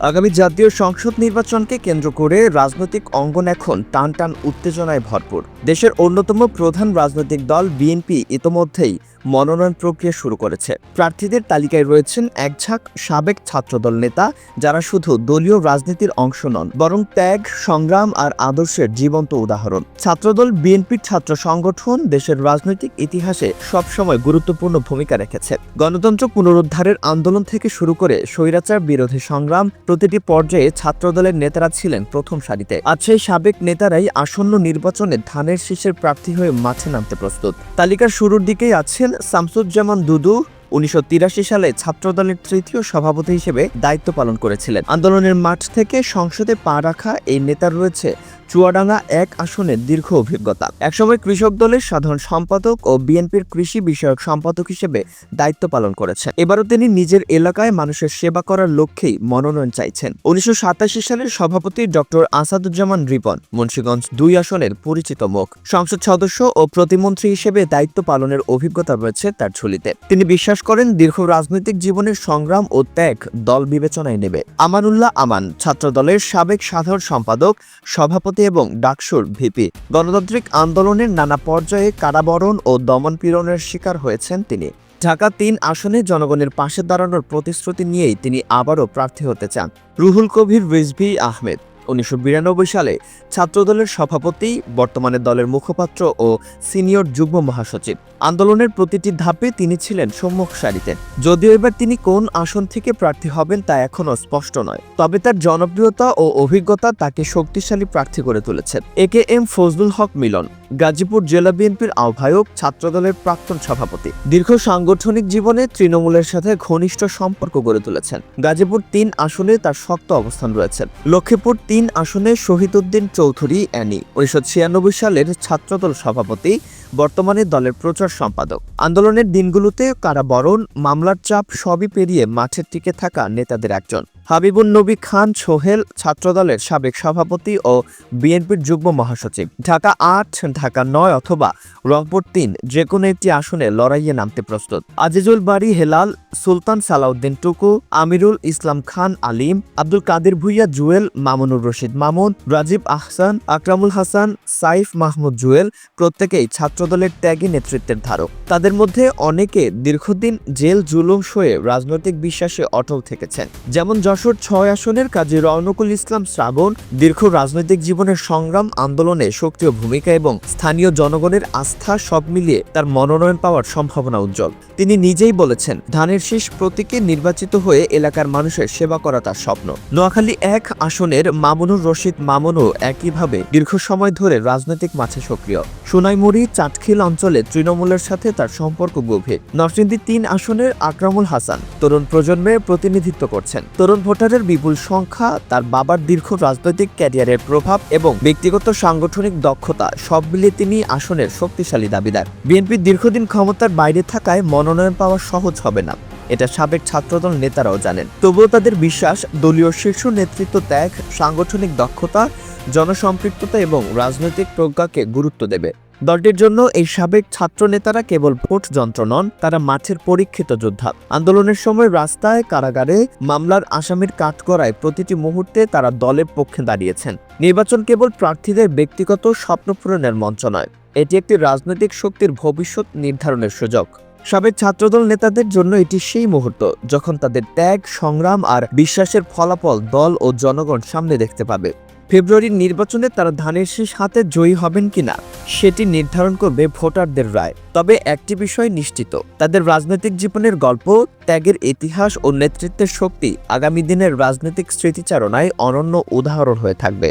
আগামী জাতীয় সংসদ নির্বাচনকে কেন্দ্র করে রাজনৈতিক অঙ্গন এখন টান টান উত্তেজনায় ভরপুর। দেশের অন্যতম প্রধান রাজনৈতিক দল বিএনপি ইতোমধ্যেই মনোনয়ন প্রক্রিয়া শুরু করেছে। প্রার্থীদের তালিকায় রয়েছেন এক ঝাঁক সাবেক ছাত্রদল নেতা, যারা শুধু দলীয় রাজনীতির অংশ নন, বরং ত্যাগ, সংগ্রাম আর আদর্শের জীবন্ত উদাহরণ। ছাত্রদল বিএনপির ছাত্র সংগঠন দেশের রাজনৈতিক ইতিহাসে সবসময় গুরুত্বপূর্ণ ভূমিকা রেখেছে। গণতন্ত্র পুনরুদ্ধারের আন্দোলন থেকে শুরু করে স্বৈরাচার বিরোধী সংগ্রাম প্রতিটি পর্যায়ে ছাত্রদলের নেতারা ছিলেন প্রথম সারিতে। আজ সেই সাবেক নেতারাই আসন্ন নির্বাচনে ধানের শীষের প্রার্থী হয়ে মাঠে নামতে প্রস্তুত। তালিকার শুরুর দিকেই আছেন শামসুজ্জামান দুদু। উনিশশো তিরাশি সালে ছাত্রদলের তৃতীয় সভাপতি হিসেবে দায়িত্ব পালন করেছিলেন। আন্দোলনের মাঠ থেকে সংসদে পা রাখা এই নেতা রয়েছে চুয়াডাঙ্গা এক আসনের দীর্ঘ অভিজ্ঞতা। একসময় কৃষক দলের সাধারণ সম্পাদক ও বিএনপির কৃষি বিষয়ক সম্পাদক হিসেবে দায়িত্ব পালন করেছেন। এবারও তিনি নিজের এলাকায় মানুষের সেবা করার লক্ষ্যেই মনোনয়ন চাইছেন। উনিশশো সাতাশি সালের সভাপতি ডক্টর আসাদুজ্জামান রিপন, মুন্সীগঞ্জ দুই আসনের পরিচিত মুখ। সংসদ সদস্য ও প্রতিমন্ত্রী হিসেবে দায়িত্ব পালনের অভিজ্ঞতা রয়েছে তার ঝুলিতে। তিনি বিশ্বাস করেন দীর্ঘ রাজনৈতিক জীবনের সংগ্রাম ও ত্যাগ দল বিবেচনায় নেবে। আমানুল্লাহ আমান, ছাত্রদলের সাবেক সাধারণ সম্পাদক, সভাপতি এবং ডাকসুর ভিপি। গণতান্ত্রিক আন্দোলনের নানা পর্যায়ে কারাবরণ ও দমনপীড়নের শিকার হয়েছেন তিনি। ঢাকা তিন আসনে জনগণের পাশে দাঁড়ানোর প্রতিশ্রুতি নিয়েই তিনি আবারও প্রার্থী হতে চান রুহুল কবির রিজভি আহমেদ। উনিশশো বিরানব্বই সালে ছাত্রদলের সভাপতি, বর্তমানে দলের মুখপাত্র ও সিনিয়র যুগ্ম মহাসচিব। আন্দোলনের প্রতিটি ধাপে তিনি ছিলেন সম্মুখ সারিতে। যদিও এবার তিনি কোন আসন থেকে প্রার্থী হবেন তা এখনও স্পষ্ট নয়। তবে তার জনপ্রিয়তা ও অভিজ্ঞতা তাকে শক্তিশালী প্রার্থী করে তুলেছে A K M Fazlul Haque Milon, Gazipur জেলা বিএনপির আহ্বায়ক, ছাত্রদলের প্রাক্তন সভাপতি। দীর্ঘ সাংগঠনিক জীবনে তৃণমূলের সাথে ঘনিষ্ঠ সম্পর্ক গড়ে তুলেছেন। গাজীপুর তিন আসনে তার শক্ত অবস্থান রয়েছে। লক্ষ্মীপুর তিন আসনে শহীদউদ্দিন চৌধুরী, অ্যানি। উনিশশো ছিয়ানব্বই সালের ছাত্রদল সভাপতি, বর্তমানে দলের প্রচার সম্পাদক। আন্দোলনের দিনগুলোতে কারাবরণ মামলার চাপ সবই পেরিয়ে মাঠের টিকে থাকা নেতাদের একজন। হাবিবুল নবী খান, সোহেল ছাত্রদলের সাবেক সভাপতি ও বিএনপির যুগ্ম মহাসচিব। ঢাকা আট, ঢাকা নয় অথবা রংপুর তিন যে কোনো একটি আসনে লড়াইয়ে নামতে প্রস্তুত। আজিজুল বাড়ি হেলাল, সুলতান সালাউদ্দিন টুকু, আমিরুল ইসলাম খান, আলিম, আব্দুল কাদের ভুইয়া, জুয়েল, মামুনুর রশিদ মামুন, রাজীব আহসান, আকরামুল হাসান, সাইফ মাহমুদ জুয়েল প্রত্যেকেই ছাত্রদলের ত্যাগী নেতৃত্বের ধারক। তাদের মধ্যে অনেকে দীর্ঘদিন জেল জুলুম সয়ে রাজনৈতিক বিশ্বাসে অটল থেকেছেন। যেমন যশোর ছয় আসনের কাজী রওনকুল ইসলাম শ্রাবণ, দীর্ঘ রাজনৈতিক জীবনের সংগ্রাম আন্দোলনে সক্রিয় ভূমিকা এবং স্থানীয় জনগণের আস্থা সব মিলিয়ে তার মনোনয়ন পাওয়ার সম্ভাবনা উজ্জ্বল। তিনি নিজেই বলেছেন, ধানের শীষ প্রতীকে নির্বাচিত হয়ে এলাকার মানুষের সেবা করা তার স্বপ্ন। নোয়াখালী এক আসনের মামুনুর রশিদ মামুনও একইভাবে দীর্ঘ সময় ধরে রাজনৈতিক মাঠে সক্রিয়। সোনাইমুড়ি চাটখিল অঞ্চলে তৃণমূলের সাথে তার সম্পর্ক গভীর। নরসিংদী তিন আসনের আকরামুল হাসান, তরুণ প্রজন্মের প্রতিনিধিত্ব করছেন। তরুণ ভোটারের বিপুল সংখ্যা, তার বাবার দীর্ঘ রাজনৈতিক ক্যারিয়ারের প্রভাব এবং ব্যক্তিগত সাংগঠনিক দক্ষতা, সব মিলিয়ে তিনি আসনের শক্তিশালী দাবিদার। বিএনপির দীর্ঘদিন ক্ষমতার বাইরে থাকায় মনোনয়ন পাওয়া সহজ হবে না, এটা সাবেক ছাত্রদল নেতারাও জানেন। তবুও তাদের বিশ্বাস, দলীয় শীর্ষ নেতৃত্ব ত্যাগ, সাংগঠনিক দক্ষতা, জনসম্পৃক্ততা এবং রাজনৈতিক প্রজ্ঞাকে গুরুত্ব দেবে। দলটির জন্য এই সাবেক ছাত্র নেতারা কেবল ভোট যন্ত্র নন, তারা মাঠের পরীক্ষিত যোদ্ধা। আন্দোলনের সময় রাস্তায় কারাগারে মামলার আসামির কাঠগড়ায় প্রতিটি মুহূর্তে তারা দলের পক্ষে দাঁড়িয়েছেন। নির্বাচন কেবল প্রার্থীদের ব্যক্তিগত স্বপ্ন পূরণের মঞ্চ নয়, এটি একটি রাজনৈতিক শক্তির ভবিষ্যৎ নির্ধারণের সুযোগ। সাবেক ছাত্রদল নেতাদের জন্য এটি সেই মুহূর্ত, যখন তাদের ত্যাগ, সংগ্রাম আর বিশ্বাসের ফলাফল দল ও জনগণ সামনে দেখতে পাবে। ফেব্রুয়ারির নির্বাচনে তারা ধানের শেষ হাতে জয়ী হবেন কিনা, সেটি নির্ধারণ করবে ভোটারদের রায়। তবে একটি বিষয় নিশ্চিত, তাদের রাজনৈতিক জীবনের গল্প, ত্যাগের ইতিহাস ও নেতৃত্বের শক্তি আগামী দিনের রাজনৈতিক স্মৃতিচারণায় অনন্য উদাহরণ হয়ে থাকবে।